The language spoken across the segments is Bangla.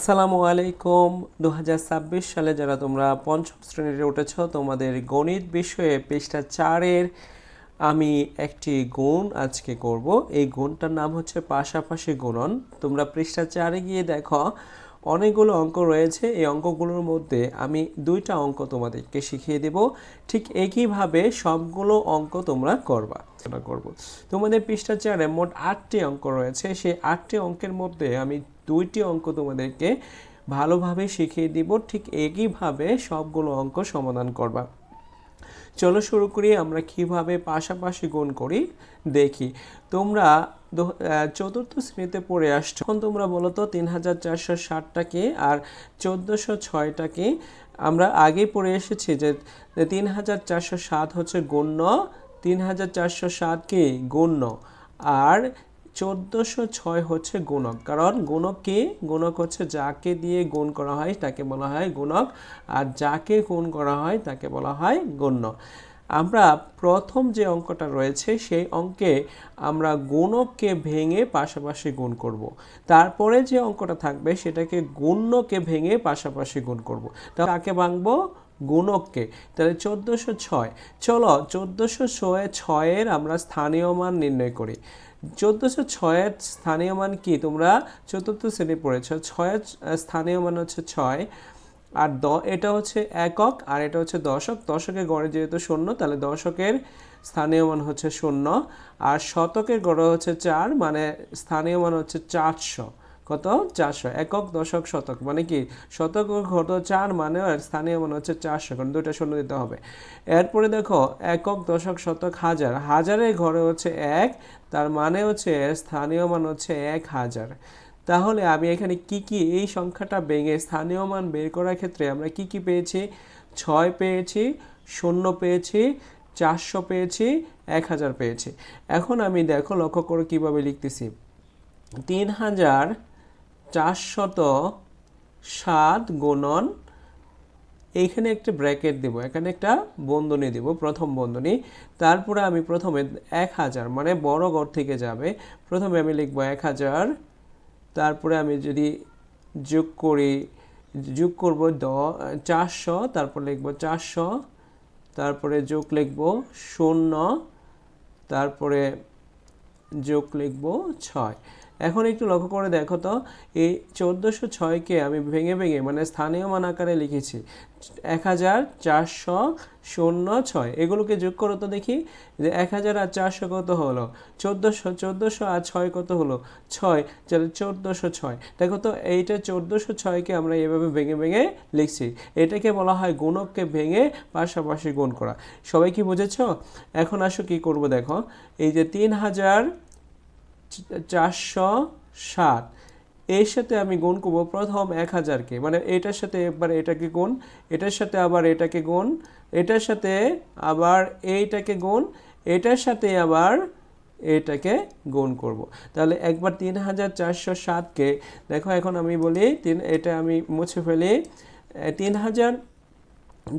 আসসালামু আলাইকুম। দু হাজার ছাব্বিশ সালে যারা তোমরা পঞ্চম শ্রেণীতে উঠেছ, তোমাদের গণিত বিষয়ে পৃষ্ঠা চারের আমি একটি গুণ আজকে করব। এই গুণটার নাম হচ্ছে পাশাপাশি গুণন। তোমরা পৃষ্ঠা চারে গিয়ে দেখো, অনেকগুলো অঙ্ক রয়েছে। এই অঙ্কগুলোর মধ্যে আমি দুইটা অঙ্ক তোমাদেরকে শিখিয়ে দেব। ঠিক একইভাবে সবগুলো অঙ্ক তোমরা করবা। করব। তোমাদের পৃষ্ঠা চারে মোট আটটি অঙ্ক রয়েছে। সেই আটটি অঙ্কের মধ্যে আমি দুইটি অঙ্ক তোমাদেরকে ভালোভাবে শিখিয়ে দিব, ঠিক একইভাবে সবগুলো অঙ্ক সমাধান করবা। চলো শুরু করি, আমরা কীভাবে পাশাপাশি গুণ করি, দেখি। তোমরা চতুর্থ শ্রেণীতে পড়ে আসছো এখন তোমরা বলো তো তিন হাজার চারশো ষাটটাকে আর চোদ্দোশো ছয়টাকে আমরা আগেই পড়ে এসেছি যে তিন হাজার চারশো সাত হচ্ছে গণ্য তিন হাজার চারশো সাতকে গণ্য, আর চোদ্দোশো ছয় হচ্ছে গুণক। কারণ গুণক কি? গুণক হচ্ছে যাকে দিয়ে গুণ করা হয় তাকে বলা হয় গুণক, আর যাকে গুণ করা হয় তাকে বলা হয় গণ্য। আমরা প্রথম যে অঙ্কটা রয়েছে, সেই অঙ্কে আমরা গুণককে ভেঙে পাশাপাশি গুণ করব। তারপরে যে অঙ্কটা থাকবে, সেটাকে গুণ্যকে ভেঙে পাশাপাশি গুণ করব। তা কাকে ভাঙবো? গুণককে। তাহলে চোদ্দোশো ছয়। চলো, চোদ্দোশো ছয়, ছয়ের আমরা স্থানীয় মান নির্ণয় করি। চোদ্দোশো ছয়ের স্থানীয় মান কি? তোমরা চতুর্থ শ্রেণি পড়েছ। ছয়ের স্থানীয় মান হচ্ছে ছয়। আর দ, এটা হচ্ছে একক, আর এটা হচ্ছে দশক। দশকের গড়ে যেহেতু শূন্য, তাহলে দশকের স্থানীয় মান হচ্ছে শূন্য। আর শতকের গড়ে হচ্ছে চার মানে স্থানীয় মান হচ্ছে চারশো। কত? চারশো। একক, দশক, শতক। মানে কি? শতক ঘট চার মানে স্থানীয় মান হচ্ছে চারশো। কারণ দুইটা শূন্য দিতে হবে। এরপরে দেখো, একক, দশক, শতক, হাজার। হাজারের ঘরে হচ্ছে এক। তার মানে হচ্ছে স্থানীয় মান হচ্ছে এক হাজার। তাহলে আমি এখানে কি কি এই সংখ্যাটা ভেঙে স্থানীয় মান বের করার ক্ষেত্রে আমরা কি কি পেয়েছি? ছয় পেয়েছি, শূন্য পেয়েছি, চারশো পেয়েছি, এক হাজার পেয়েছি। এখন আমি দেখো লক্ষ্য করে কীভাবে লিখতেছি। তিন হাজার চারশত সাত গুণন, এইখানে একটা ব্র্যাকেট দেব, এখানে একটা বন্ধনী দেব, প্রথম বন্ধনী। তারপরে আমি প্রথমে এক হাজার মানে বড় ঘর থেকে যাবে। প্রথমে আমি লিখব এক হাজার, তারপরে আমি যদি যোগ করি, যোগ করব দ, চারশো, তারপর লিখব চারশো, তারপরে যোগ লিখব শূন্য, তারপরে যোগ লিখব ছয়। এখন একটু লক্ষ্য করে দেখো তো, এই চোদ্দোশো ছয়কে আমি ভেঙে ভেঙে মানে স্থানীয় মান আকারে লিখেছি, এক হাজার চারশো শূন্য ছয়। এগুলোকে যোগ করো তো দেখি, যে এক হাজার আর চারশো কত হলো? চোদ্দোশো চোদ্দোশো আর ছয় কত হলো? ছয়, তাহলে চোদ্দোশো ছয়। দেখো তো, এইটা চোদ্দোশো ছয়কে আমরা এভাবে ভেঙে ভেঙে লিখছি। এটাকে বলা হয় গুণককে ভেঙে পাশাপাশি গুণ করা। সবাই কি বুঝেছ? এখন আসো কি করব দেখো, এই যে তিন হাজার চারশো সাত এর সাথে আমি গুণ করব প্রথম এক হাজারকে মানে এটার সাথে একবার এটাকে গুণ, এটার সাথে আবার এটাকে গুণ, এটার সাথে আবার এইটাকে গুণ, এটার সাথে আবার এটাকে গুণ করব। তাহলে একবার তিন হাজার চারশো সাতকে দেখো এখন আমি বলি, তিন, এটা আমি মুছে ফেলি। তিন হাজার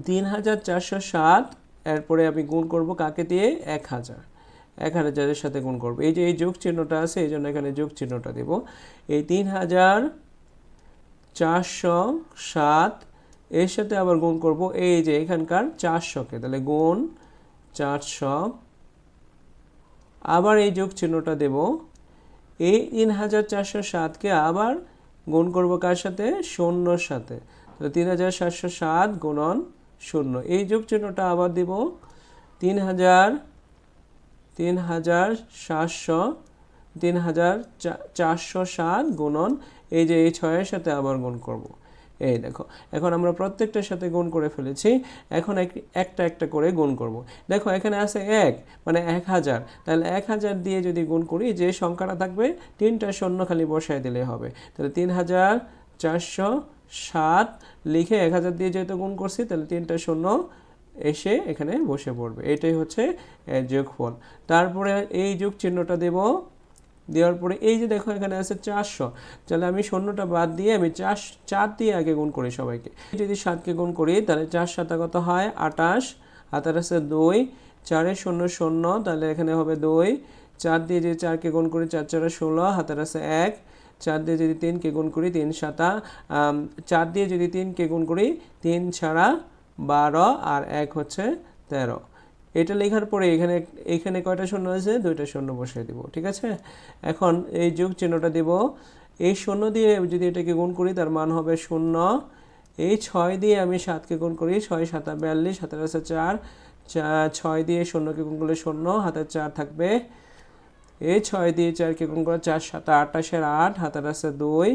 তিন হাজার চারশো সাত এরপরে আমি গুণ করব কাকে দিয়ে? এক হাজার। এক হাজারের সাথে গুণ করব। এই যে এই যোগ চিহ্নটা আছে, এই জন্য এখানে যোগ চিহ্নটা দেব। এই তিন হাজার চারশো সাত, এর সাথে আবার গুণ করব এই যে এখানকার চারশোকে। তাহলে গুণ চারশো। আবার এই যোগ চিহ্নটা দেব। এই তিন হাজার চারশো সাতকে আবার গুণ করব কার সাথে? শূন্যর সাথে। তো তিন হাজার সাতশো সাত গুণন শূন্য। এই যোগ চিহ্নটা আবার দিব। তিন হাজার তিন হাজার সাতশো তিন হাজার চারশো সাত গুণন এই যে এই ছয়ের সাথে আবার গুণ করব। এই দেখো, এখন আমরা প্রত্যেকটার সাথে গুণ করে ফেলেছি, এখন এক- একটা একটা করে গুণ করব। দেখো, এখানে আছে এক মানে এক হাজার তাহলে এক হাজার দিয়ে যদি গুণ করি, যে সংখ্যাটা থাকবে, তিনটা শূন্য খালি বসায় দিলে হবে তাহলে তিন হাজার চারশো সাত লিখে এক হাজার দিয়ে যেহেতু গুণ করছি, তাহলে তিনটা শূন্য এসে এখানে বসে পড়বে। এটাই হচ্ছে যোগফল। তারপরে এই যোগ চিহ্নটা দেব। দেওয়ার পরে এই যে দেখো এখানে আছে চারশো। তাহলে আমি শূন্যটা বাদ দিয়ে আমি চার চার দিয়ে আগে গুণ করি সবাইকে। যদি সাতকে গুণ করি, তাহলে চার সাতা কত হয় আটাশ হাতার আছে দুই। চারে শূন্য শূন্য, তাহলে এখানে হবে দুই। চার দিয়ে যে চারকে গুণ করি, চার চারে ষোলো হাতের আছে এক। চার দিয়ে যদি তিনকে গুণ করি, তিন সাতা। চার দিয়ে যদি তিনকে গুণ করি, তিন ছাড়া বারো আর এক হচ্ছে তেরো। এটা লেখার পরে এখানে এখানে কয়টা শূন্য আছে দুইটা শূন্য বসিয়ে দিব, ঠিক আছে? এখন এই যোগ চিহ্নটা দিব। এই শূন্য দিয়ে যদি এটাকে গুণ করি, তার মান হবে শূন্য। এই ছয় দিয়ে আমি সাতকে গুণ করি, ছয় সাতা বিয়াল্লিশ, হাতের আছে চার। ছয় দিয়ে শূন্যকে গুণ করলে শূন্য, হাতের চার থাকবে। এই ছয় দিয়ে চারকে গুণ করে চার সাতা আটাশের আট, হাতের আছে দুই।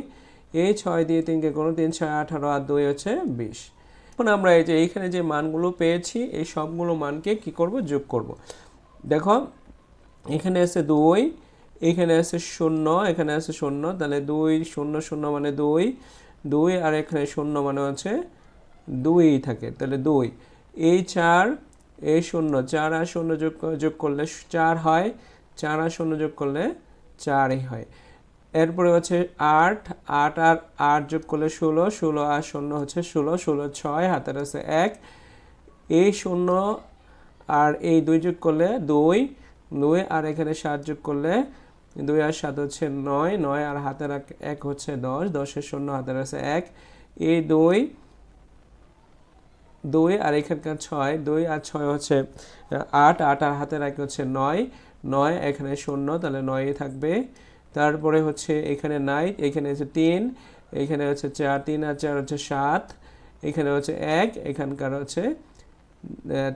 এই ছয় দিয়ে তিনকে গুণ তিন ছয় আঠারো, আর দুই হচ্ছে বিশ। এখন আমরা এই যে এইখানে যে মানগুলো পেয়েছি, এই সবগুলো মানকে কি করব? যোগ করব। দেখো, এখানে আছে দুই, এখানে আছে শূন্য, এখানে আছে শূন্য, তাহলে দুই, শূন্য শূন্য মানে দুই দুই আর এখানে শূন্য মানে হচ্ছে দুই থাকে, তাহলে দুই। এই চার এই শূন্য, চার আর শূন্য যোগ যোগ করলে চার হয়, চার আর শূন্য যোগ করলে চারই হয়। এরপরে হচ্ছে আট আট আর আট যোগ করলে ষোলো ষোলো আর শূন্য হচ্ছে ষোলো ষোলো ছয়, হাতের আছে এক। এই শূন্য আর এই দুই যোগ করলে দুই দুই আর এখানে সাত যোগ করলে দুই আর সাত হচ্ছে নয় নয় আর হাতের এক- হচ্ছে দশ, দশের শূন্য, হাতের আছে এক। এই দুই দুই আর এখানকার ছয়, দুই আর ছয় হচ্ছে আট আট আর হাতের এক হচ্ছে নয় নয় এখানে শূন্য, তাহলে নয়ই থাকবে। তারপরে হচ্ছে এখানে নাই এখানে হচ্ছে তিন এখানে হচ্ছে চার, তিন আর চার হচ্ছে সাত, এখানে হচ্ছে এক, এখানকার হচ্ছে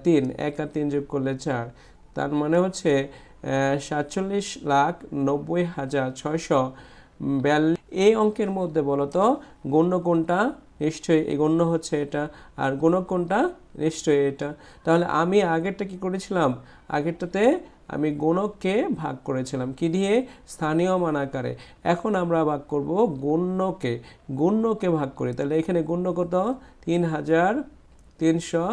তিন, এক আর তিন যোগ করলে চার। তার মানে হচ্ছে সাতচল্লিশ লাখ নব্বই হাজার ছয়শো বিয়াল্লিশ। এই অঙ্কের মধ্যে বলতো, গণ্য কোনটা নিশ্চয়ই এই গণ্য হচ্ছে এটা, আর গুণক কোনটা নিশ্চয়ই এটা। তাহলে আমি আগেরটা কি করেছিলাম? আগেরটাতে আমি গুণককে ভাগ করেছিলাম। কি দিয়ে? স্থানীয় মান আকারে। এখন আমরা ভাগ করব গণ্যকে। গণ্যকে ভাগ করি। তাহলে এখানে গণ্য কত? তিন হাজার তিনশো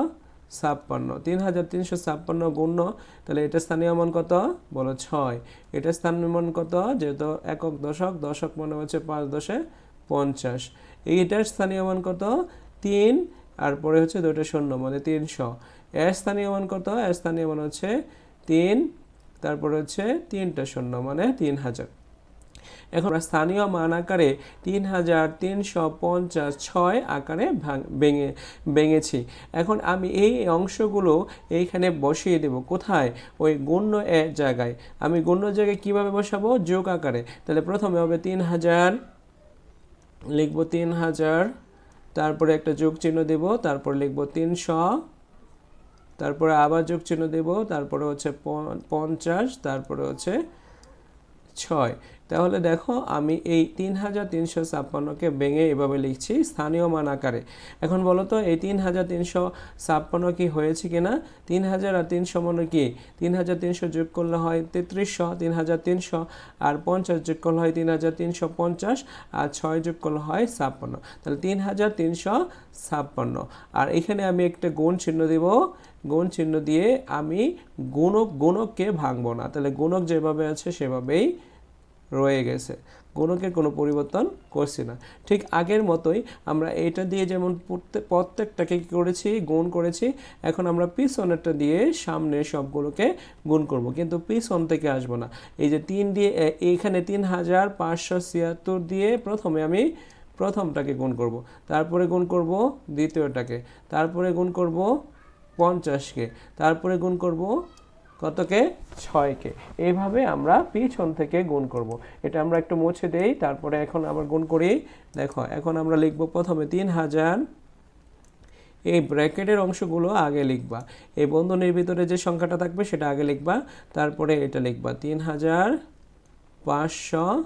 ছাপ্পান্ন। তিন হাজার তিনশো ছাপ্পান্ন গণ্য। তাহলে এটা স্থানীয় মান কত? বলো ছয়। এটা স্থানীয় মান কত? যেহেতু একক দশক দশক মানে হচ্ছে পাঁচ দশে পঞ্চাশ। এইটার স্থানীয় মান কত? তিন। আর পরে হচ্ছে দুটো শূন্য মানে তিনশো। এর স্থানীয় মান কত? এর স্থানীয় মান হচ্ছে তিন। তারপরে হচ্ছে তিনটা শূন্য মানে তিন হাজার। এখন স্থানীয় মান আকারে তিন হাজার তিনশো পঞ্চাশ ছয় আকারে ভাঙ- ভেঙে, ভেঙেছি। এখন আমি এই অংশগুলো এইখানে বসিয়ে দেব। কোথায়? ওই গণ্য এর জায়গায়। আমি গণ্য জায়গায় কীভাবে বসাবো? যোগ আকারে। তাহলে প্রথমে হবে তিন হাজার, লিখব তিন হাজার, তারপরে একটা যোগ চিহ্ন দেব, তারপর লিখব তিনশো তারপরে আবার যোগ চিহ্ন দেব, তারপরে হচ্ছে পঞ্চাশ, তারপরে হচ্ছে ছয়। তাহলে দেখো আমি এই তিন হাজার তিনশো ছাপ্পান্নকে ভেঙে এভাবে লিখছি স্থানীয় মান আকারে। এখন বলো তো, এই তিন হাজার তিনশো ছাপ্পান্ন কি হয়েছে কিনা তিন হাজার আর তিনশো মানে কি? তিন হাজার তিনশো যোগ করলে হয় তেত্রিশশো, তিন হাজার তিনশো আর পঞ্চাশ যোগ করলে হয় তিন হাজার তিনশো পঞ্চাশ আর ছয় যোগ করলে হয় ছাপ্পান্ন। তাহলে তিন হাজার তিনশো ছাপ্পান্ন। আর এখানে আমি একটা গুণ চিহ্ন দিব গুণ চিহ্ন দিয়ে আমি গুণক, গুণককে ভাঙবো না। তাহলে গুণক যেভাবে আছে, সেভাবেই রয়ে গেছে। গুণকের কোনো পরিবর্তন করছি না। ঠিক আগের মতোই আমরা এটা দিয়ে যেমন প্রত্যেক, প্রত্যেকটাকে কী করেছি? গুণ করেছি। এখন আমরা পিছনেরটা দিয়ে সামনে সবগুলোকে গুণ করব। কিন্তু পিছন থেকে আসব না। এই যে তিন দিয়ে এইখানে তিন হাজার পাঁচশো ছিয়াত্তর দিয়ে প্রথমে আমি প্রথমটাকে গুণ করব। তারপরে গুণ করব দ্বিতীয়টাকে। তারপরে গুণ করব পঞ্চাশকে। তারপরে গুণ করব কতকে? ছয়কে। এইভাবে আমরা পিছন থেকে গুণ করব। এটা আমরা একটু মুছে দেই, তারপরে এখন আবার গুণ করি। দেখো, এখন আমরা লিখব প্রথমে তিন হাজার। এই ব্র্যাকেটের অংশগুলো আগে লিখবা। এই বন্ধনীর ভিতরে যে সংখ্যাটা থাকবে সেটা আগে লিখবা। তারপরে এটা লিখবা। তিন হাজার পাঁচশো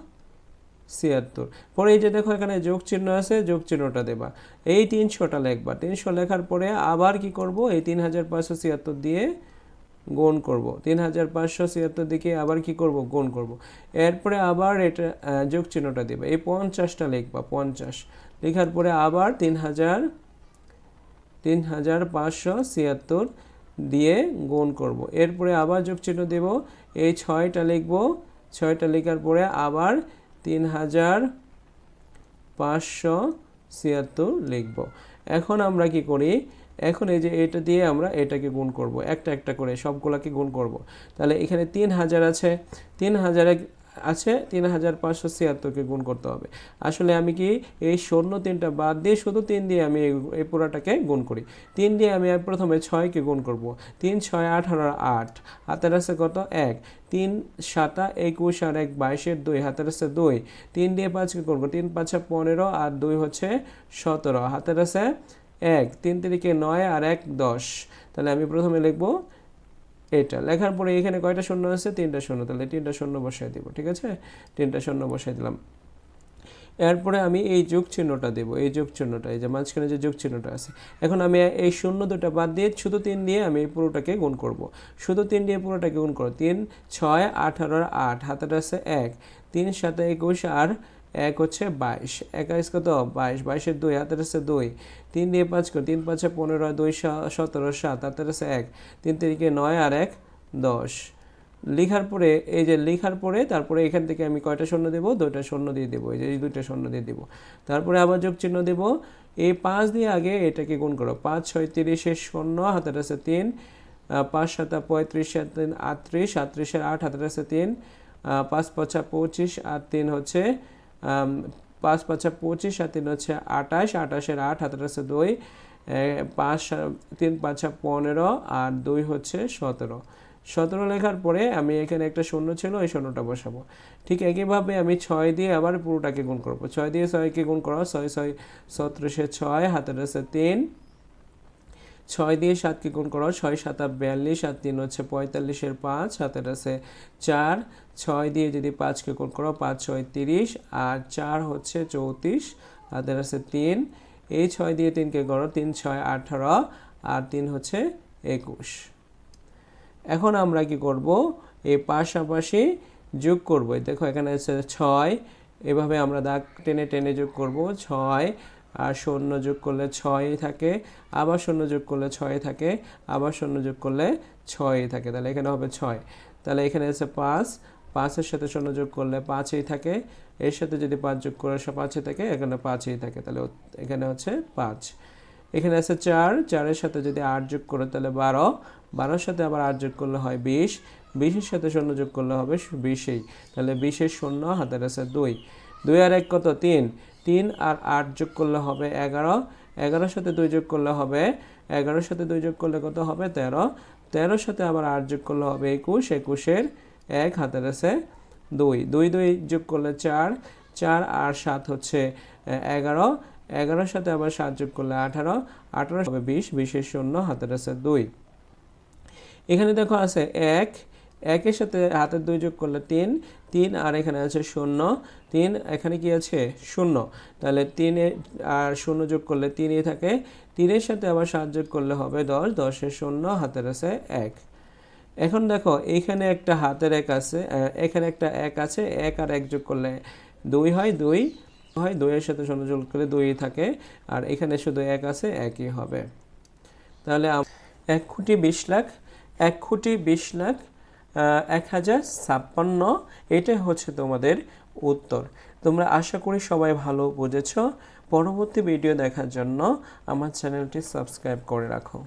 ছিয়াত্তর। পরে এই যে দেখো এখানে যোগ চিহ্ন আছে যোগ চিহ্নটা দেবা। এই তিনশোটা লিখবা। তিনশো লেখার পরে আবার কি করব? এই তিন হাজার পাঁচশো ছিয়াত্তর দিয়ে গুণ করব। তিন হাজার পাঁচশো ছিয়াত্তর দিকে আবার কি করব? গুণ করব। এরপরে আবার এটা যোগ চিহ্নটা দেবে। এই পঞ্চাশটা লিখবা, পঞ্চাশ। লেখার পরে আবার তিন হাজার তিন হাজার পাঁচশো ছিয়াত্তর দিয়ে গুণ করব। এরপরে আবার যোগ চিহ্ন দেব। এই ছয়টা লিখব। ছয়টা লেখার পরে আবার তিন হাজার পাঁচশো ছিয়াত্তর লিখব। এখন আমরা কি করি? এখন এই যে এটা দিয়ে আমরা এটাকে গুণ করব। একটা একটা করে সবগুলোকে গুণ করব। তাহলে এখানে তিন হাজার আছে। তিন হাজারে আছে, তিন হাজার পাঁচশো ছিয়াত্তরকে গুণ করতে হবে। আসলে আমি কি এই শূন্য তিনটা বাদ দিয়ে শুধু তিন দিয়ে আমি এই- পুরাটাকে গুণ করি। তিন দিয়ে আমি প্রথমে ছয়কে গুণ করব। তিন, ছয়, আঠারো, আট। হাতের আছে কত? এক। তিন, সাতা, একুশ আর এক, বাইশের দুই। হাতের আছে দুই। তিন দিয়ে পাঁচকে করব? তিন, পাঁচে পনেরো আর দুই হচ্ছে সতেরো। হাতের আছে এক। তিন তিরিকে নয় আর এক, দশ। তাহলে আমি প্রথমে লিখব এটা। লেখার পরে এখানে কয়টা শূন্য আছে? তিনটা শূন্য। তাহলে তিনটা শূন্য বসাই দিব, ঠিক আছে? তিনটা শূন্য বসাই দিলাম। এরপরে আমি এই যোগ চিহ্নটা দেবো। এই যোগ চিহ্নটা, এই যে মাঝখানে যে যোগ চিহ্নটা আছে। এখন আমি এই শূন্য দুটা বাদ দিয়ে শুধু তিন দিয়ে আমি এই পুরোটাকে গুণ করব। শুধু তিন দিয়ে পুরোটাকে গুণ করো। তিন, ছয় আঠারোর আট, হাতের আছে এক। তিন সাথে একুশ, আর এক হচ্ছে বাইশ। একাইশ কত? বাইশ। বাইশের দুই হাতের আছে দুই। তিন দিয়ে পাঁচ করে। তিন পাঁচে পনেরো দুই সতেরো, সাত। হাতের আছে এক। তিন তিরিকে নয় আর এক, দশ। লেখার পরে, এই যে লেখার পরে, তারপরে এখান থেকে আমি কয়টা শূন্য দেবো? দুইটা শূন্য দিয়ে দেবো। এই যে এই দুইটা শূন্য দিয়ে দেবো। তারপরে আবার যোগ চিহ্ন দেবো। এই পাঁচ দিয়ে আগে এটাকে গুণ করো। পাঁচ, ছয়, তিরিশের শূন্য হাতের আছে তিন পাঁচ, সাতা পঁয়ত্রিশ তিন, আটত্রিশ, আটত্রিশের আট হাতের আছে তিন পাঁচ, পাঁচা পঁচিশ, আর তিন হচ্ছে পাঁচ পাঁচা পঁচিশ আর তিন হচ্ছে আঠাশ, আঠাশের আট হাতের আছে দুই পাঁচ, তিন পাঁচা পনেরো আর দুই হচ্ছে সতেরো। সতেরো লেখার পরে আমি এখানে একটা শূন্য ছিল এই শূন্যটা বসাবো। ঠিক একইভাবে আমি ছয় দিয়ে আবার পুরোটাকে গুণ করব। ছয় দিয়ে ছয়কে গুণ করো ছয় ছয় সতেরোশে ছয় হাতের আছে তিন ছয় দিয়ে সাতকে গুণ করো, ছয় সাতা বিয়াল্লিশ আর তিন হচ্ছে পঁয়তাল্লিশের পাঁচ হাতের আছে চার, ছয় দিয়ে যদি পাঁচকে গুণ করো, পাঁচ, ছয়, তিরিশ, আর চার হচ্ছে চৌত্রিশ হাতের আছে তিন, এই ছয় দিয়ে তিনকে করো তিন, ছয়, আঠারো, আর তিন হচ্ছে একুশ। এখন আমরা কি করব? এই পাশাপাশি যোগ করব। দেখো এখানে আছে ছয়, এভাবে আমরা দাগ টেনে টেনে যোগ করব, ছয় আর শূন্য যোগ করলে ছয় থাকে, আবার শূন্য যোগ করলে ছয় থাকে, আবার শূন্য যোগ করলে ছয় থাকে। তাহলে এখানে হবে ছয়। তাহলে এখানে আছে পাঁচ। পাঁচের সাথে শূন্য যোগ করলে পাঁচই থাকে। এর সাথে যদি পাঁচ যোগ করে পাঁচই থাকে, এখানে পাঁচই থাকে। তাহলে এখানে হচ্ছে পাঁচ। এখানে আছে চার। চারের সাথে যদি আট যোগ করে, তাহলে বারো। বারোর সাথে আবার আট যোগ করলে হয় বিশ। বিশের সাথে শূন্য যোগ করলে হবে বিশেই। তাহলে বিশের শূন্য, হাতের আছে দুই। দুই আর এক কত? তিন। তিন আর আট যোগ করলে হবে এগারো। এগারোর সাথে দুই যোগ করলে হবে এগারোর সাথে দুই যোগ করলে কত হবে? তেরো। তেরোর সাথে আবার আট যোগ করলে হবে একুশ। একুশের এক হাতের আছে দুই। দুই দুই যোগ করলে চার। চার আর সাত হচ্ছে এগারো। এগারোর সাথে আবার সাত যোগ করলে আঠারো। আঠারো হবে বিশ। বিশের শূন্য হাতের আছে দুই। এখানে দেখো আছে এক একের সাথে হাতের দুই যোগ করলে তিন তিন আর এখানে আছে শূন্য। তিন, এখানে কি আছে? শূন্য। তাহলে তিনে আর শূন্য যোগ করলে তিনই থাকে। তিনের সাথে আবার সাত যোগ করলে হবে দশ দশের শূন্য, হাতের আছে এক। এখন দেখো এইখানে একটা হাতের এক আছে এখানে একটা এক আছে, এক আর এক যোগ করলে দুই হয় দুই, হয় দুইয়ের সাথে শূন্য যোগ করলে দুই থাকে। আর এখানে শুধু এক আছে, একই হবে। তাহলে এক কোটি বিশ লাখ, এক কোটি বিশ লাখ এক হাজার ছাপ্পান্ন, এটাই হচ্ছে তোমাদের উত্তর। তোমরা আশা করি সবাই ভালো বুঝেছ। পরবর্তী ভিডিও দেখার জন্য আমার চ্যানেলটি সাবস্ক্রাইব করে রাখো।